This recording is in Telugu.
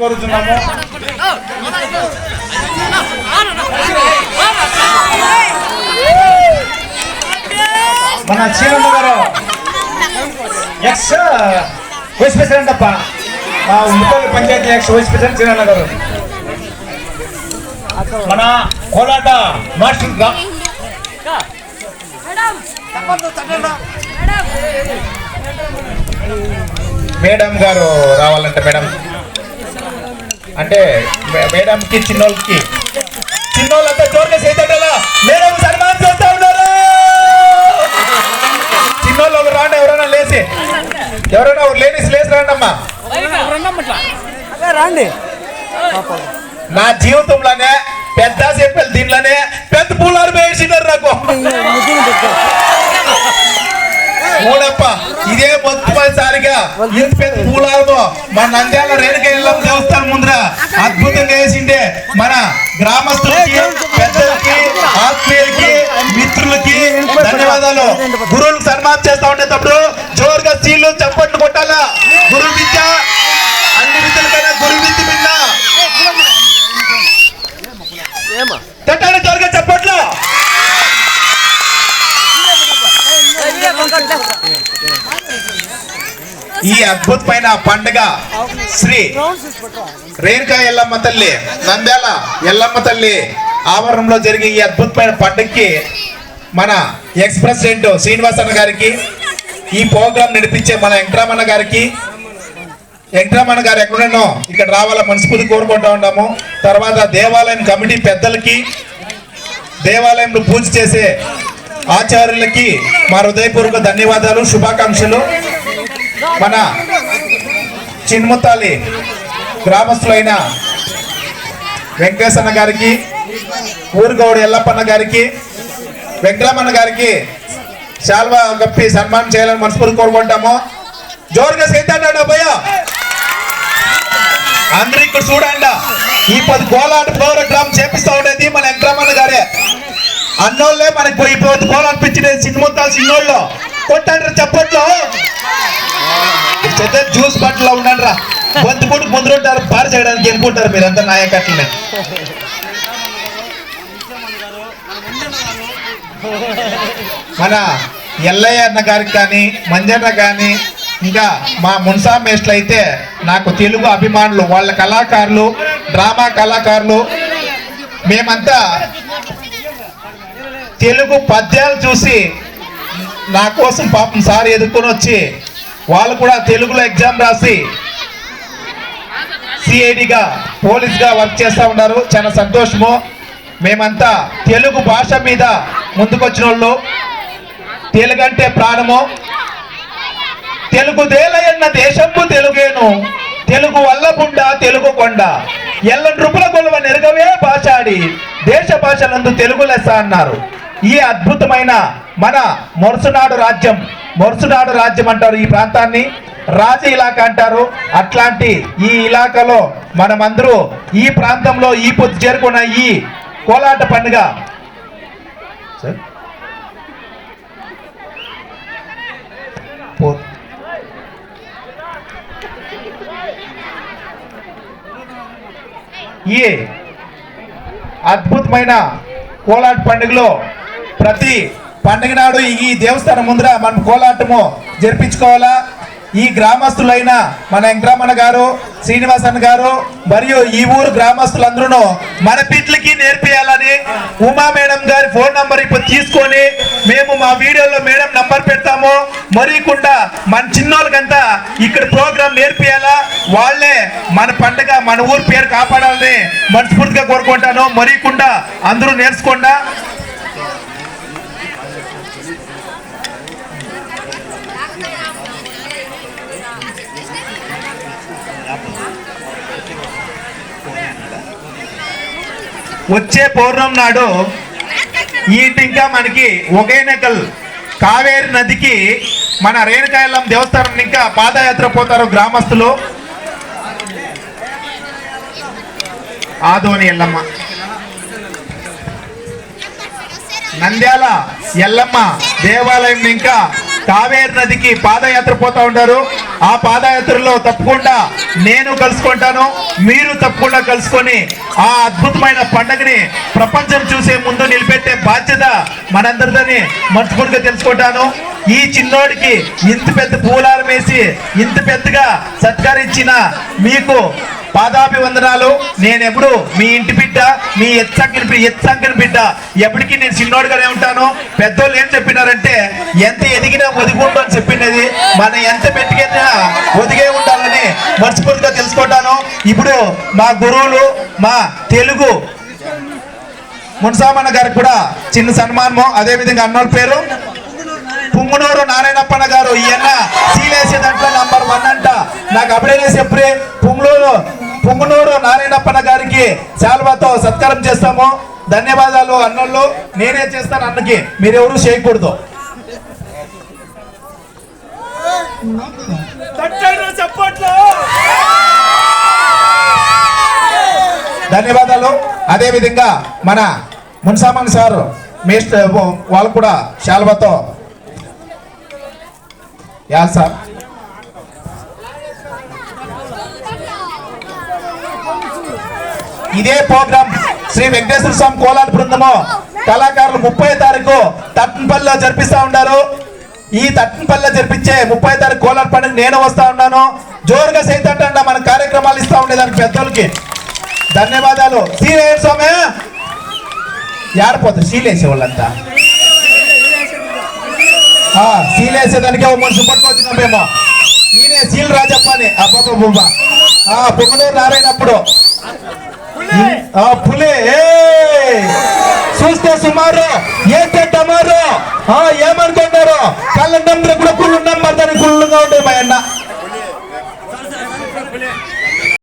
కోరుతున్నాము. మన చీరమ్మ గారు. ఎక్స్ వైస్ ప్రెసిడెంట్ అప్ప. మా ముప్పై panchayat ex vice president Cheeranna గారు. మన కోలాట మాస్టర్గా మేడం గారు రావాలంట మేడం. అంటే మేడంకి చిన్నోళ్ళకి. చిన్నోళ్ళంతా జోరుగా చేతటలా మేడం సన్మానం చేస్తా ఉన్నారు. చిన్నోళ్ళు రాండి ఎవరైనా లేచి. ఎవరైనా లేడీస్ లేచి రండి అమ్మా. రండి. నా జీవితంలోనే పెద్ద చెప్పాలి దీంట్లోనే పెద్ద పూలాలు వేసినారు నాకు. మూడప్ప ఇదే మొట్టమొదటిసారిగా పెద్ద పూలాలతో మన నంద్యాల రేణుక ఇళ్ళం దేవస్థానం ముందర అద్భుతంగా వేసిండే మన గ్రామస్తులకి పెద్దలకి ఆత్మీయులకి మిత్రులకి ధన్యవాదాలు గురువులకు సన్మానం చేస్తా ఉండేటప్పుడు జోరుగా సీళ్ళు చప్పట్లు కొట్టాలా గురు విద్య అన్ని విద్యల కన్నా గురు విద్య తట్టాలి జోరుగా చప్పట్లు ఈ అద్భుతమైన పండుగ శ్రీ రేణుకా ఎల్లమ్మ తల్లి నంద్యాల ఎల్లమ్మ తల్లి ఆవరణంలో జరిగే ఈ అద్భుతమైన పండుగకి మన ఎక్స్ ప్రెసిడెంట్ శ్రీనివాసన్న గారికి ఈ ప్రోగ్రాం నడిపించే మన వెంకటరమణ గారికి. వెంకటరమణ గారు ఎక్కడున్నో ఇక్కడ రావాల మనస్ఫూర్తి కోరుకుంటా ఉన్నాము. తర్వాత దేవాలయం కమిటీ పెద్దలకి దేవాలయంలో పూజ చేసే ఆచార్యులకి మా హృదయపూర్వక ధన్యవాదాలు శుభాకాంక్షలు. మన చిన్ముతాలి గ్రామస్తులైన వెంకటేశన్న గారికి ఊరుగౌడు ఎల్లప్పన్న గారికి వెంకటరమణ గారికి శాల్వా కప్పి సన్మానం చేయాలని మనస్ఫూర్తి కోరుకుంటాము. జోరుగా సైతాడా భయ అందరూ ఇక్కడ చూడండి. ఈ పది గోలాట ప్రోగ్రామ్ చేపిస్తా ఉండేది మన వెంకటరమణ గారే. అన్నోళ్ళే మనకి ఈ పది కోలాట పిచ్చినది చిన్నముత్తాలు చిన్నోళ్ళు. కొట్టండి చప్పట్లో. పెద్ద జ్యూస్ బట్టలో ఉండండి రా గొంతు పూట ముందుంటారు పారు చేయడానికి ఎన్నుకుంటారు మీరంతా నాయకట్లనే మన ఎల్లయ్య అన్న గారికి కానీ మంజన్న కానీ ఇంకా మా మున్సా మేస్ట్లు అయితే నాకు తెలుగు అభిమానులు వాళ్ళ కళాకారులు డ్రామా కళాకారులు. మేమంతా తెలుగు పద్యాలు చూసి నా కోసం పాపం సార్ ఎదుర్కొని వచ్చి వాళ్ళు కూడా తెలుగులో ఎగ్జామ్ రాసి సిఐడిగా పోలీస్గా వర్క్ చేస్తూ ఉన్నారు. చాలా సంతోషము. మేమంతా తెలుగు భాష మీద ముందుకొచ్చిన వాళ్ళు తెలుగంటే ప్రాణము. తెలుగు దేలయన్న దేశంపు తెలుగేను. తెలుగు వల్లపుండ తెలుగు కొండ. ఎల్ల నృపుల కొలువ నెరగవే భాషాడి దేశ భాషలందు తెలుగు లెస్స అన్నారు. ఈ అద్భుతమైన మన మొరసునాడు రాజ్యం. మొరుసునాడు రాజ్యం అంటారు ఈ ప్రాంతాన్ని. రాజు ఇలాకా అంటారు. అట్లాంటి ఈ ఇలాకాలో మనమందరూ ఈ ప్రాంతంలో ఈ పొద్దు చేరుకున్న ఈ కోలాట పండుగ. ఈ అద్భుతమైన కోలాట పండుగలో ప్రతి పండుగ నాడు ఈ దేవస్థానం ముందర మనం కోలాటము జరిపించుకోవాలా? ఈ గ్రామస్తులైన మన వెంకటరమణ గారు శ్రీనివాసన్ గారు మరియు ఈ ఊరు గ్రామస్తులందరూ మన పిట్లకి నేర్పియాలని ఉమా మేడం గారి ఫోన్ నంబర్ ఇప్పుడు తీసుకొని మేము మా వీడియోలో మేడం నంబర్ పెడతాము. మరీకుండా మన చిన్నోళ్ళకంతా ఇక్కడ ప్రోగ్రాం నేర్పియాలా? వాళ్ళే మన పండగ మన ఊరు పేరు కాపాడాలని మనస్ఫూర్తిగా కోరుకుంటాను. మరీకుండా అందరూ నేర్చుకుండా. వచ్చే పౌర్ణం నాడు ఈ ఇంకా మనకి ఒకేనకల్ కావేరి నదికి మన రేణుకాయలం దేవస్థానం ఇంకా పాదయాత్ర పోతారు గ్రామస్తులు. ఆదోని ఎల్లమ్మ. నంద్యాల ఎల్లమ్మ దేవాలయం ఇంకా కావేరి నదికి పాదయాత్ర పోతా ఉంటారు. ఆ పాదయాత్రలో తప్పకుండా నేను కలుసుకుంటాను మీరు తప్పకుండా కలుసుకొని ఆ అద్భుతమైన పండుగని ప్రపంచం చూసే ముందు నిలబెట్టే బాధ్యత మనందరిదని మనస్ఫూర్తిగా తెలుసుకుంటాను. ఈ చిన్నోడికి ఇంత పెద్ద పూలారం వేసి ఇంత పెద్దగా సత్కరించిన మీకు పాదాభివందనాలు. నేను ఎప్పుడు మీ ఇంటి బిడ్డ మీ ఎత్సంకిన ఎత్సంకిన బిడ్డ ఎప్పటికీ నేను చిన్నోడుగానే ఉంటాను. పెద్దోళ్ళు ఏం చెప్పినారంటే ఎంత ఎదిగినా ఒదిగుండు అని చెప్పినది మనం ఎంత పెట్టుకెళ్ళినా ఒదిగే ఉండాలని మనస్ఫూర్తిగా తెలుసుకుంటాను. ఇప్పుడు మా గురువులు మా తెలుగు మున్సామన్న గారికి కూడా చిన్న సన్మానము. అదే విధంగా అన్నోళ్ళ పేరు పుంగునూరు నారాయణప్పన్న గారు. ఈయన సీలేసే దాంట్లో నంబర్ వన్ అంట. నాకు అప్పుడే చెప్పే పుంగునూరు పుంగునూరు నారాయణప్పన్న గారికి శాల్వాతో సత్కారం చేస్తాము. ధన్యవాదాలు అన్నోళ్ళు. నేనే చేస్తాను అన్నకి. మీరెవరు చేయకూడదు. చప్పట్లో ధన్యవాదాలు. అదే విధంగా మన మున్సామన్ సార్ మేస్టర్ వాళ్ళు కూడా శాల్వాతో. Yeah sir. ఇదే ప్రోగ్రాం శ్రీ వెంకటేశ్వర స్వామి కోలాట బృందము కళాకారులు ముప్పై తారీఖు తట్టనపల్లిలో జరిపిస్తా ఉన్నారు. ఈ తట్టనపల్లిలో జరిపించే ముప్పై తారీఖు కోలాట పండుగ నేను వస్తా ఉన్నాను. జోరుగా సైతంట మన కార్యక్రమాలు ఇస్తా ఉండేదానికి పెద్దోళ్ళకి. ధన్యవాదాలు. సీలేరు స్వామి. ఏడపోతారు. సీలేసే వాళ్ళంతా. సీలేసేదానికి సీలేసేదానికే ఓ మనిషి పట్టుకొచ్చినాం మేము ఈయనే సీల్ రాజప్ప అని. అబ్బాబ్బా ఆ పొంగనూరు నారాయణప్పుడు పులి ఏయ్! చూస్తే సుమారు ఏంటంటే అమ్మారు ఆ ఏమనుకుంటారు కళ్ళ నమ్మిన కూడా కుళ్ళు నమ్మ